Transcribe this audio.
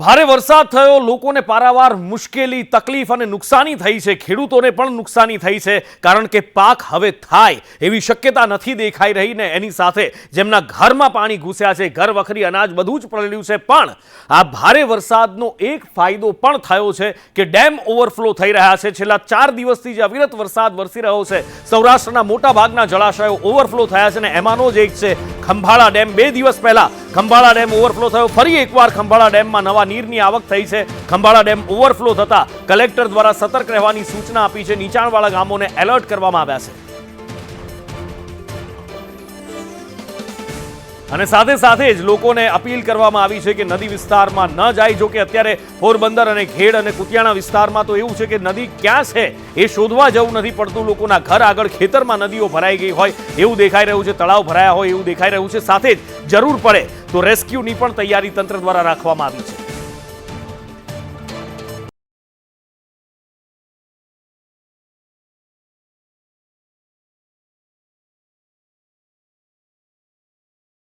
ભારે વરસાદ થયો, લોકોને પારાવાર મુશ્કેલી, તકલીફ અને નુકસાની થઈ છે. ખેડૂતોને પણ નુકસાની થઈ છે, કારણ કે પાક હવે થાય એવી શક્યતા નથી દેખાઈ રહી ને એની સાથે જેમના ઘરમાં પાણી ઘૂસ્યા છે, ઘર વખરી અનાજ બધું જ પડેલું છે. પણ આ ભારે વરસાદનો એક ફાયદો પણ થયો છે કે ડેમ ઓવરફ્લો થઈ રહ્યા છે. છેલ્લા ચાર દિવસથી જે અવિરત વરસાદ વરસી રહ્યો છે. સૌરાષ્ટ્રના મોટા ભાગના જળાશયો ઓવરફ્લો થયા છે ને એમાંનો જ એક છે. ખંભાળા ડેમ બે દિવસ પહેલા ખંભાળા ડેમ ઓવરફ્લો થયો. ફરી એકવાર ખંભાળા ડેમમાં નવા નીરની આવક થઈ છે. ખંભાળા ડેમ ઓવરફ્લો થતા કલેક્ટર દ્વારા સતર્ક રહેવાની સૂચના આપી છે. નીચાણવાળા ગામોને એલર્ટ કરવામાં આવ્યા છે. અને સાથે સાથે જ લોકોને અપીલ કરવામાં આવી છે કે નદી વિસ્તારમાં ન જાય, જો કે અત્યારે પોરબંદર અને ખેડ અને કુતિયાણા વિસ્તારમાં તો એવું છે કે નદી ક્યાં છે એ શોધવા જવું નથી પડતું. લોકોના ઘર આગળ ખેતરમાં નદીઓ ભરાઈ ગઈ હોય, એવું દેખાઈ રહ્યું છે, તળાવ ભરાયા હોય એવું દેખાઈ રહ્યું છે. સાથે જ જરૂર પડે તો રેસ્ક્યુની પણ તૈયારી તંત્ર દ્વારા રાખવામાં આવી છે.